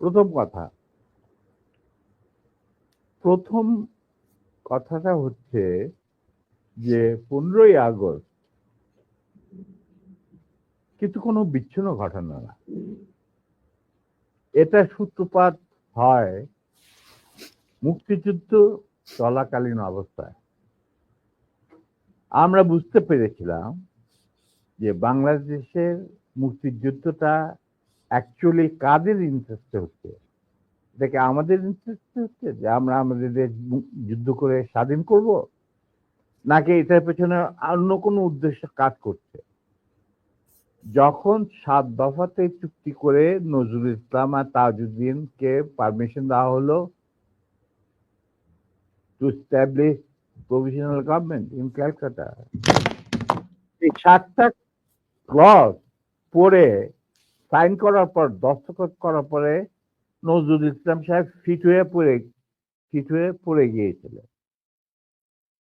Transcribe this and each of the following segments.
প্রথম কথা। প্রথম কথাটা হচ্ছে যে পনেরোই আগস্ট কিন্তু কোনো বিচ্ছিন্ন ঘটনা না। এটা সূত্রপাত হয় মুক্তিযুদ্ধ চলাকালীন অবস্থায়। আমরা বুঝতে পেরেছিলাম যে বাংলাদেশের মুক্তিযুদ্ধটা অ্যাকচুয়ালি কাদের ইন্টারেস্টে হচ্ছে? দেখে আমাদের ইন্টারেস্টে হচ্ছে যে আমরা আমাদের দেশ যুদ্ধ করে স্বাধীন করব? নাকি এটার পেছনে অন্য কোনো উদ্দেশ্য কাজ করছে? যখন সাত দফাতে চুক্তি করে নজরুল ইসলাম আর তাজউদ্দিনকে পারমিশন দেওয়া হলো to establish provisional government in Calcutta এই সাতটা ক্লজ পড়ে সাইন করার পর দস্তখত করার পরে নজরুল ইসলাম সাহেব ফিট হয়ে পড়ে, ফিট হয়ে পড়ে গিয়েছিলেন।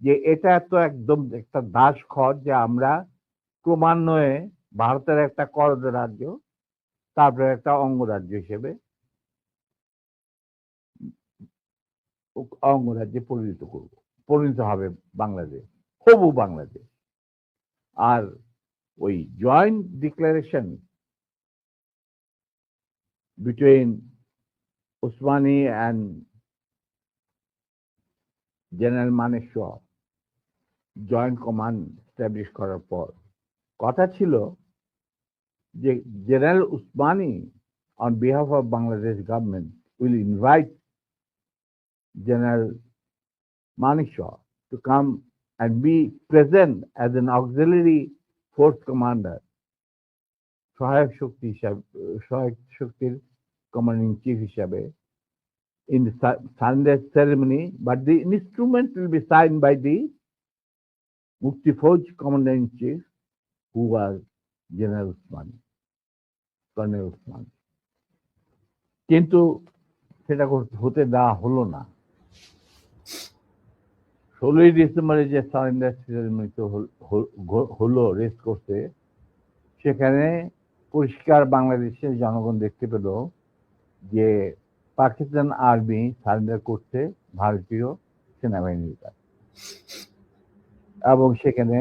যে এটা তো একদম একটা দাস খর যে আমরা ক্রমান্বয়ে ভারতের একটা করদ রাজ্য তারপরে একটা অঙ্গরাজ্য হিসেবে অঙ্গরাজ্যে পরিণত করব, পরিণত হবে বাংলাদেশ, হবু বাংলাদেশ। আর ওই joint declaration between Usmani and general Maneshwar joint command establish করার পর কথা ছিল যে general Osmani on behalf of Bangladesh government will invite general Manikshwa to come and be present as an auxiliary force commander, সহায়ক শক্তি হিসাবে, সহায়ক শক্তির কমান্ডিং চিফ হিসাবে in the Sunday ceremony but the instrument will be sign by the Mukti Fauj commanding chief who are general Usman colonel Usman কিন্তু সেটা হতে দেওয়া হলো না। ষোলোই ডিসেম্বরে যে সারেন্ডার সিরিজ হলো রেস্ট করতে সেখানে পরিষ্কার বাংলাদেশের জনগণ দেখতে পেল যে পাকিস্তান আর্মি সারেন্ডার করছে ভারতীয় সেনাবাহিনীর কাছে। এবং সেখানে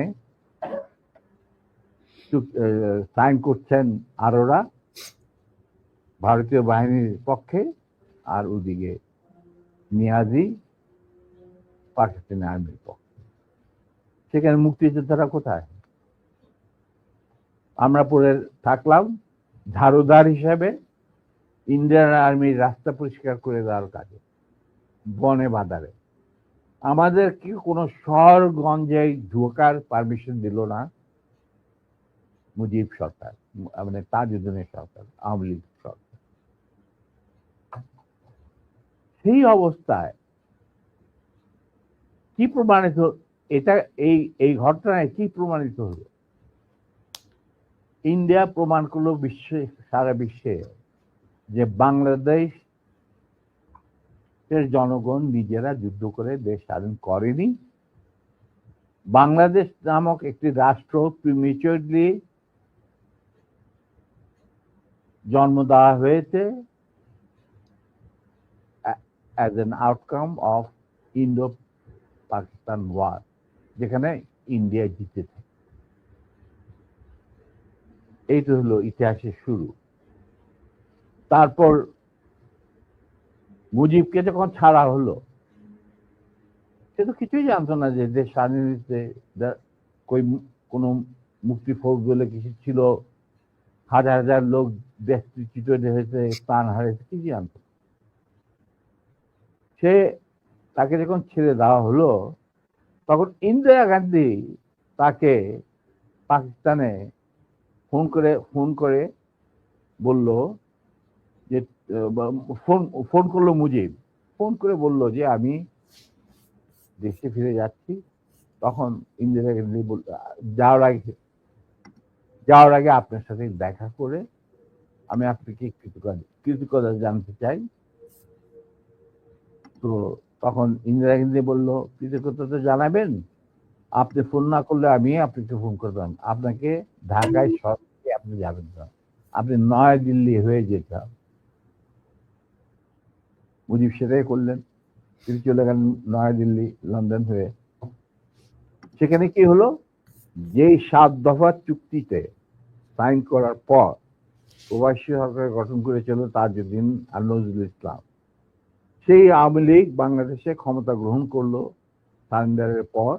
সাইন করছেন আরোরা ভারতীয় বাহিনীর পক্ষে আর ওদিকে নিয়াজি পাকিস্তানি আর্মির পক্ষে। সেখানে মুক্তিযোদ্ধারা কোথায়? আমরা পরে থাকলাম, ঝাড়ুদার হিসাবে ইন্ডিয়ান আর্মির রাস্তা পরিষ্কার করে দেওয়ার কাজে, বনে বাদারে আমাদের কি কোনো শহরগঞ্জে ঢোকার পারমিশন দিল না? মুজিব সরকার মানে তাজউদ্দিনের সরকার, আওয়ামী লীগ সরকার। সেই অবস্থায় কি প্রমাণিত, এটা এই এই ঘটনায় কি প্রমাণিত হলো? ইন্ডিয়া প্রমাণ করল বিশ্বে, সারা বিশ্বে যে বাংলাদেশ এর জনগণ নিজেরা যুদ্ধ করে দেশ স্বাধীন করেনি। বাংলাদেশ নামক একটি রাষ্ট্র প্রিমিচুরলি জন্ম দেওয়া হয়েছে। As an outcome of Indo Pakistan war যেখানে ইন্ডিয়া জিতেছে। এইটা হলো ইতিহাসের শুরু। তারপর মুজিবকে যখন ছাড়া হলো, সে তো কিছুই জানতো না যে দেশ স্বাধীন হয়েছে কোনো মুক্তি ফৌজ বলে কিছু ছিল। হাজার হাজার লোক দেশচ্যুত হয়েছে, প্রাণ হারিয়েছে কি জানতো সে তাকে যখন ছেড়ে দেওয়া হলো, তখন ইন্দিরা গান্ধী তাকে পাকিস্তানে ফোন করে ফোন করে বলল যে ফোন ফোন করল মুজিব। ফোন করে বলল যে, আমি দেশে ফিরে যাচ্ছি। তখন ইন্দিরা গান্ধী যাওয়ার আগে যাওয়ার আগে আপনার সাথে দেখা করে আমি আপনাকে কৃতজ্ঞতা জানতে চাই। তো তখন ইন্দিরা গান্ধী বলল, কৃতজ্ঞতা তো জানাবেন? আপনি ফোন না করলে আমি আপনাকে ফোন করতাম আপনাকে ঢাকায় সরাসরি আপনি যাবেন না। আপনি নয়াদিল্লি হয়ে যেতে হবে। মুজিব সেটাই করলেন। তিনি চলে গেলেন নয়াদিল্লি লন্ডন হয়ে। সেখানে কি হলো? যেই সাত দফা চুক্তিতে সাইন করার পর প্রবাসী সরকার গঠন করেছিল তাজউদ্দিন আর নজরুল ইসলাম। সেই আওয়ামী লীগ বাংলাদেশে ক্ষমতা গ্রহণ করল সারেন্ডারের পর।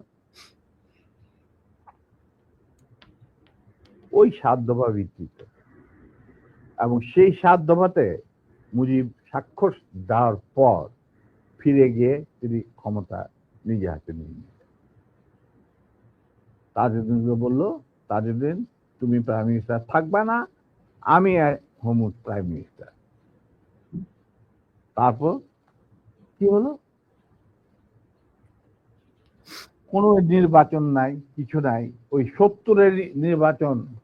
ওই সাত দফা ভিত্তিতে। এবং সেই সাত দফাতে মুজিব স্বাক্ষর দেওয়ার পর ফিরে গিয়ে তিনি ক্ষমতা নিজে হাতে নিয়ে নিলেন। তাজউদ্দিনকে বলল, তাজউদ্দিন, তুমি প্রাইম মিনিস্টার থাকবে না, আমি হোম প্রাইম মিনিস্টার তারপর কি হলো? কোনো নির্বাচন নাই, কিছু নাই, ওই সত্তরের নির্বাচনের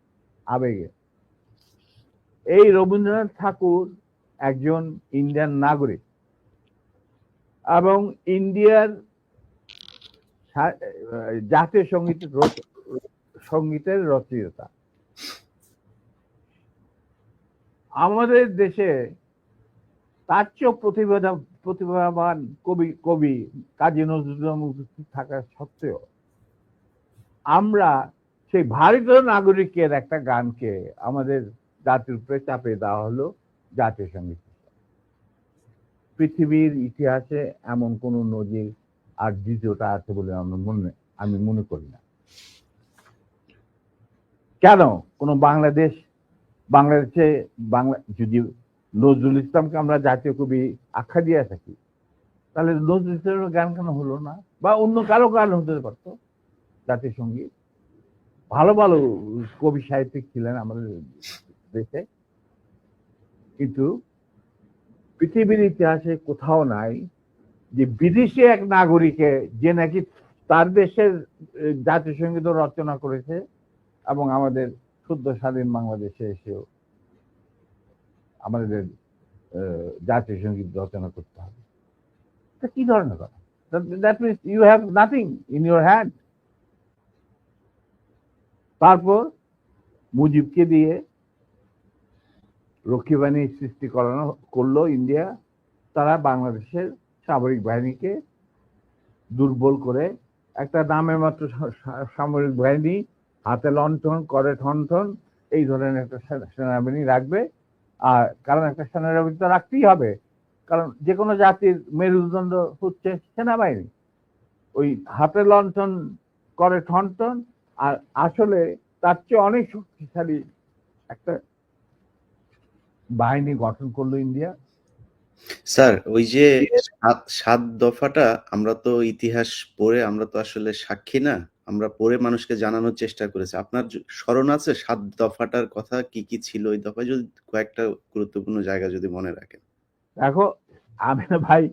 আবেগে। এই রবীন্দ্রনাথ ঠাকুর একজন ইন্ডিয়ান নাগরিক এবং ইন্ডিয়ার জাতীয় সংগীত সঙ্গীতের রচয়িতা। আমাদের দেশে তার চেয়েও প্রতিভা প্রতিভাবান কবি কবি কাজী নজরুল থাকা সত্ত্বেও আমরা সেই ভারতীয় নাগরিকের একটা গানকে আমাদের জাতির উপরে চাপে দেওয়া হলো জাতীয় সংগীত পৃথিবীর ইতিহাসে এমন কোন নজির আর দ্বিতীয়টা আছে বলে আমরা মনে, আমি মনে করি না। কেন? কোন বাংলাদেশ, বাংলাদেশে বাংলা, যদি নজরুল ইসলামকে আমরা জাতীয় কবি আখ্যা দিয়ে থাকি, তাহলে নজরুল ইসলামের গান কেন হলো না? বা অন্য কারও গান হতে পারতো জাতীয় সংগীত? ভালো ভালো কবি সাহিত্যিক ছিলেন আমাদের দেশে। কিন্তু পৃথিবীর ইতিহাসে কোথাও নাই যে বিদেশি এক নাগরিকে যে নাকি তার দেশের জাতীয় সংগীত রচনা করেছে এবং আমাদের শুদ্ধ স্বাধীন বাংলাদেশে এসেও আমাদের জাতীয় সংগীত রচনা করতে হবে। কি ধরনের কথা? That means you have nothing in your hand তারপর মুজিবকে দিয়ে রক্ষী বাহিনী সৃষ্টি করানো করল ইন্ডিয়া। তারা বাংলাদেশের সামরিক বাহিনীকে দুর্বল করে একটা নামে মাত্র সামরিক বাহিনী হাতে লণ্ঠন, করে ঠনঠন, এই ধরনের একটা সেনাবাহিনী রাখবে। আর কারণ একটা সেনাবাহিনী তো রাখতেই হবে। কারণ যে কোনো জাতির মেরুদণ্ড হচ্ছে সেনাবাহিনী। ওই হাতে লণ্ঠন, করে ঠনঠন আর আসলে তার চেয়ে অনেক শক্তিশালী একটা বাহিনী গঠন করল ইন্ডিয়া। স্যার ওই যে সাত দফাটা আমরা তো ইতিহাস পড়ে আমরা তো আসলে সাক্ষী না আমরা পড়ে মানুষকে জানানোর চেষ্টা করেছি। আপনার স্মরণ আছে সাত দফাটার কথা কি কি ছিল ওই দফায়? যদি কয়েকটা গুরুত্বপূর্ণ জায়গা যদি মনে রাখেন। দেখো আমি না ভাই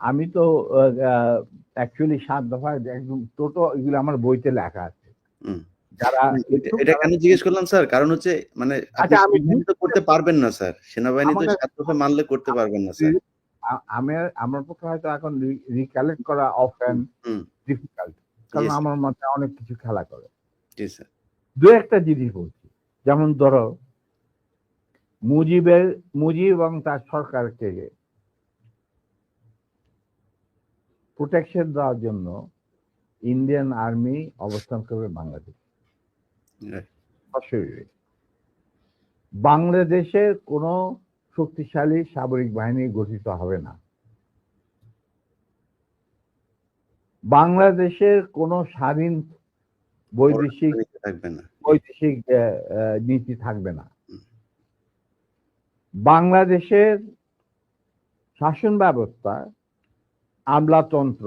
আমি তো অ্যাকচুয়ালি সাত দফা একদম টোটো এগুলো আমার বইতে লেখা আছে। যারা এটা- কেন জিজ্ঞেস করলাম স্যার? কারণ হচ্ছে মানে আপনি আচ্ছা, করতে পারবেন না স্যার। সেনাবাহিনী তো দফা মানলে করতে পারবেন না স্যার। আমি আমার পক্ষে হয়তো এখন রিকালেক্ট করা অফ অ্যান্ড হুম। ডিফিকাল্ট কারণ আমার মাথায় অনেক কিছু খেলা করে। দু একটা জিনিস বলছি। যেমন ধরো মুজিবের মুজিব এবং তার সরকারকে প্রোটেকশন দেওয়ার জন্য ইন্ডিয়ান আর্মি অবস্থান করবে বাংলাদেশ. সশরীরে বাংলাদেশের কোনো শক্তিশালী সামরিক বাহিনী গঠিত হবে না। বাংলাদেশের কোনো স্বাধীন বৈদেশিক থাকবে না। বৈদেশিক নীতি থাকবে না। বাংলাদেশের শাসন ব্যবস্থা আমলাতন্ত্র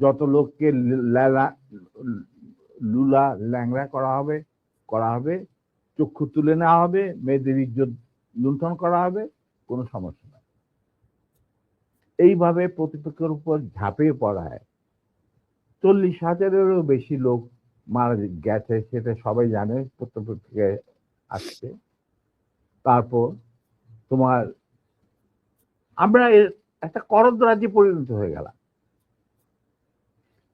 যত লোককে লেলা- ল্যাংড়া করা হবে করা হবে, চক্ষু তুলে নেওয়া হবে, মেয়েদের ইজ্জত লুণ্ঠন করা হবে, কোনো সমস্যা নাই। এইভাবে প্রতিপক্ষের উপর ঝাঁপিয়ে পড়ায়। চল্লিশ হাজারেরও বেশি লোক মারা গেছে, সেটা সবাই জানে প্রত্যেক আসছে। তারপর তোমার, আমরা একটা করদ রাজ্যে পরিণত হয়ে গেলাম।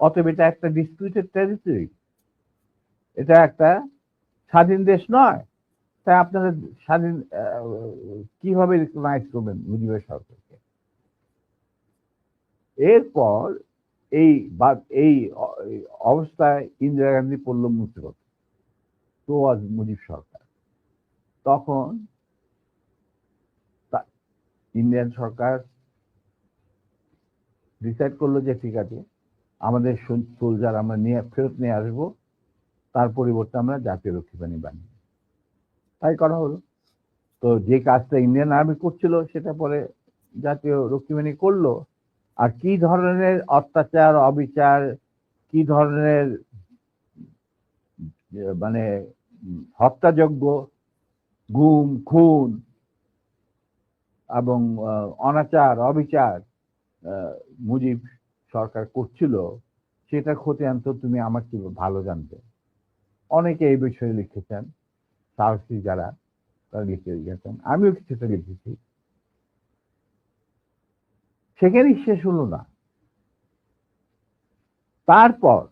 অতএব এটা একটা ডিসপিউটেড টেরিটরি এটা একটা স্বাধীন দেশ নয়। তাই আপনারা স্বাধীন কীভাবে রিকগনাইজ করবেন মুজিবের সরকারকে? এরপর এই এই অবস্থায় ইন্দিরা গান্ধী পড়ল মুসিবত তো আজ মুজিব সরকার। তখন ইন্ডিয়ান সরকার ডিসাইড করল যে ঠিক আছে আমাদের সোলজার আমরা নিয়ে, ফেরত নিয়ে আসব, তার পরিবর্তে আমরা জাতীয় রক্ষী বাহিনী বানিয়ে তাই করা হলো। তো যে কাজটা ইন্ডিয়ান আর্মি করছিল, সেটা পরে জাতীয় রক্ষী বাহিনী করল। আর কি ধরনের অত্যাচার, অবিচার, কি ধরনের মানে হত্যাযজ্ঞ, গুম, খুন এবং অনাচার, অবিচার মুজিব সরকার করছিল সেটা ক্ষতি আনতো তুমি আমার কি ভালো জানতে। অনেকে এই বিষয়ে লিখেছেন, সাহসী যারা, তারা লিখে গেছেন। আমিও কিছুটা লিখেছি। সেখানেই শেষ হলো না। তারপর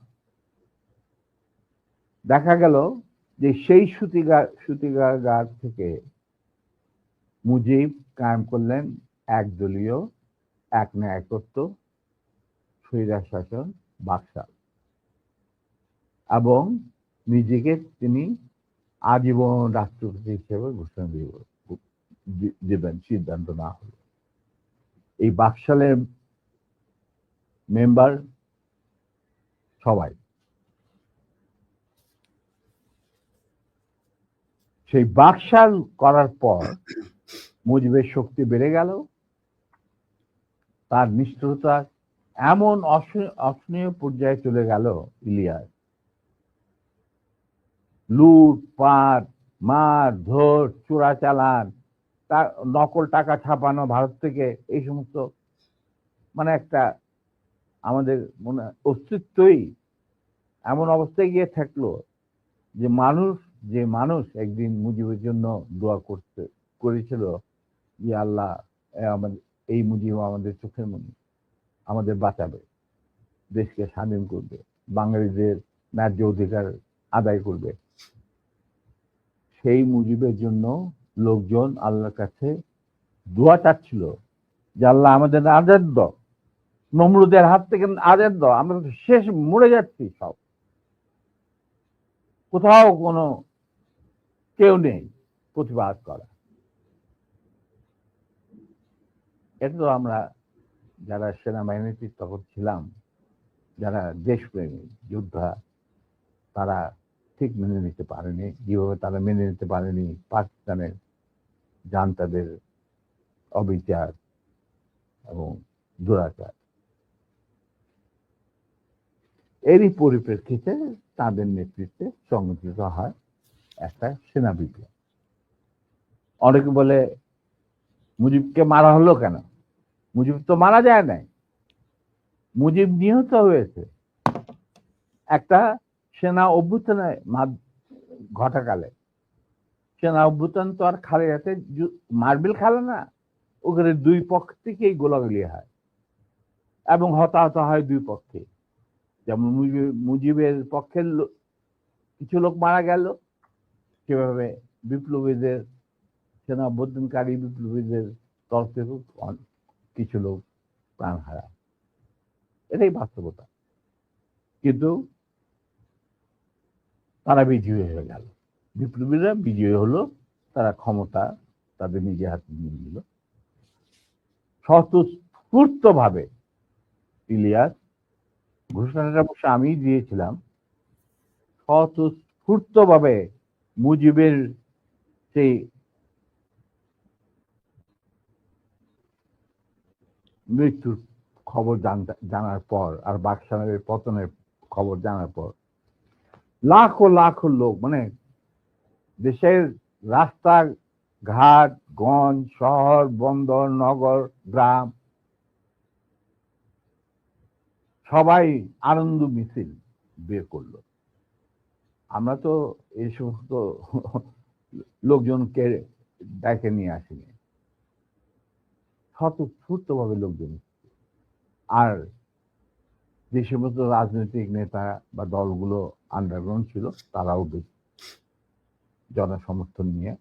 দেখা গেল যে সেই সুতিগা সুতিগাগার থেকে মুজিব কায়েম করলেন, একদলীয় এক ন্যায়কত্ব স্বৈরাজ শাসন বাকশাল এবং নিজেকে তিনি আজীবন রাষ্ট্রপতি হিসেবে ঘোষণা দিব- দিবেন, সিদ্ধান্ত না হলো। এই বাকশালের মেম্বার সবাই। সেই বাকশাল করার পর মুজিবের শক্তি বেড়ে গেল, তার নিষ্ঠুরতা এমন অস- অসহনীয় পর্যায়ে চলে গেল ইলিয়াস। লুট, পাট, মার, ধর চোরাচালান তার নকল টাকা ছাপানো, ভারত থেকে এই সমস্ত মানে একটা আমাদের মনে অস্তিত্বই এমন অবস্থায় গিয়ে থাকল যে মানুষ যে মানুষ একদিন মুজিবের জন্য দোয়া করতে, করেছিল যে আল্লাহ আমাদের, এই মুজিব আমাদের চোখের মনি। আমাদের বাঁচাবে, দেশকে স্বাধীন করবে বাঙালিদের ন্যায্য অধিকার আদায় করবে। সেই মুজিবের জন্য লোকজন আল্লাহর কাছে দোয়া চাচ্ছিল যে আল্লাহ আমাদের আজাদ দাও। নমরুদের হাত থেকে আজাদ দাও, আমরা শেষ মরে যাচ্ছি সব। কোথাও কোনো কেউ নেই প্রতিবাদ করা। এটা তো আমরা যারা সেনাবাহিনীতে তখন ছিলাম, যারা দেশপ্রেমী, যোদ্ধা, তারা ঠিক মেনে নিতে পারেনি। যেভাবে তারা মেনে নিতে পারেনি, পাকিস্তানের জান্তাদের অবিচার এবং দুরাচার। এরই পরিপ্রেক্ষিতে তাদের নেতৃত্বে সংগঠিত হয় একটা সেনা বিপ্লব অনেকে বলে, মুজিবকে মারা হলো কেন? মুজিব তো মারা যায় নাই। মুজিব নিহত হয়েছে। একটা সেনা অভ্যুত্থানে ঘটাকালে। সেনা অভ্যুত্থান তো আর খালে যাতে মার্বেল খালে না, ওখানে দুই পক্ষ থেকেই গোলাগুলি হয় এবং হতাহত হয় দুই পক্ষে। যেমন মুজিব- মুজিবের পক্ষের কিছু লোক মারা গেল, সেভাবে বিপ্লবীদের, সেনা অভ্যর্থনকারী বিপ্লবীদের তরফ থেকে কিছু লোক প্রাণ হারায়। এটাই বাস্তবতা। কিন্তু তারা বিজয়ী হয়ে গেল। বিপ্লবীরা বিজয়ী হলো, তারা ক্ষমতা তাদের নিজে হাতে নিয়ে নিল। স্বতঃস্ফূর্ত ভাবে ইলিয়াস ঘোষণাটা অবশ্য আমি দিয়েছিলাম স্বতঃস্ফূর্ত ভাবে মুজিবের সেই মৃত্যুর খবর জানার পর আর বাকশালের পতনের খবর জানার পর লাখো লাখো লোক মানে দেশের রাস্তা ঘাট গঞ্জ, শহর, বন্দর, নগর, গ্রাম, সবাই আনন্দ মিছিল বের করল। আমরা তো এই সমস্ত লোকজনকে ডেকে নিয়ে আসিনি। স্বতঃস্ফূর্ত ভাবে লোকজন। আর যে সমস্ত রাজনৈতিক নেতা বা দলগুলো আন্ডারগ্রাউন্ড ছিল, তারাও বেশ জনসমর্থন নিয়ে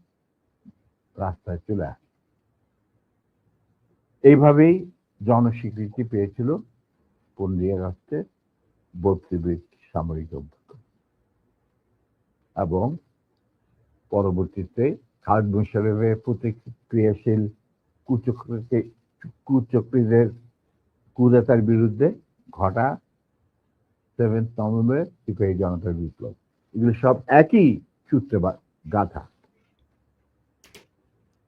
রাস্তায় চলে আসে এইভাবেই জনস্বীকৃতি পেয়েছিল পনেরোই আগস্টে বত্রিশ সামরিক অভ্যুত্থান এবং পরবর্তীতে খালেদ মুশারফের প্রতিক্রিয়াশীল কুচক্রকে কুচক্রীদের কুদাতার বিরুদ্ধে ঘটা সেভেন্থ নভেম্বরে সিপাহী জনতার বিপ্লব। এগুলো সব একই সূত্রে গাথা।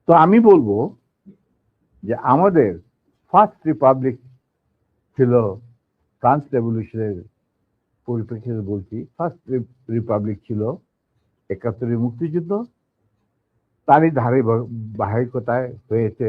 তো আমি বলব যে আমাদের ফার্স্ট রিপাবলিক ছিল ফ্রান্স রেভলিউশনের পরিপ্রেক্ষিতে বলছি ফার্স্ট রিপাবলিক ছিল একাত্তরের মুক্তিযুদ্ধ। তারই ধারে বাহিকতায় হয়েছে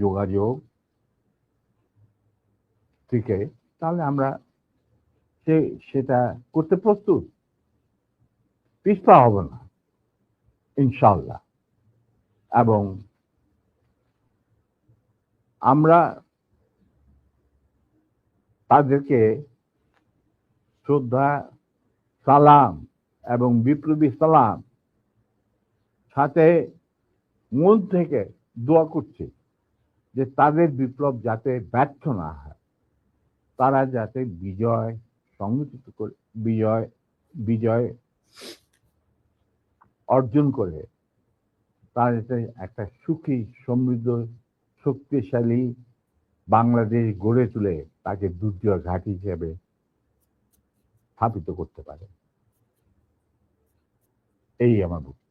যোগাযোগ থেকে, তাহলে আমরা সে, সেটা করতে প্রস্তুত। পিছপা হব না ইনশাল্লাহ এবং আমরা তাদেরকে শ্রদ্ধা, সালাম এবং বিপ্লবী সালাম সাথে মন থেকে দোয়া করছি। যে তাদের বিপ্লব যাতে ব্যর্থ না হয়, তারা যাতে বিজয়, সংগঠিত করে, বিজয় বিজয় অর্জন করে, তারা যাতে একটা সুখী, সমৃদ্ধ, শক্তিশালী বাংলাদেশ গড়ে তুলে তাকে দুর্যোগ ঘাঁটি হিসেবে স্থাপিত করতে পারে। এই আমার বক্তব্য।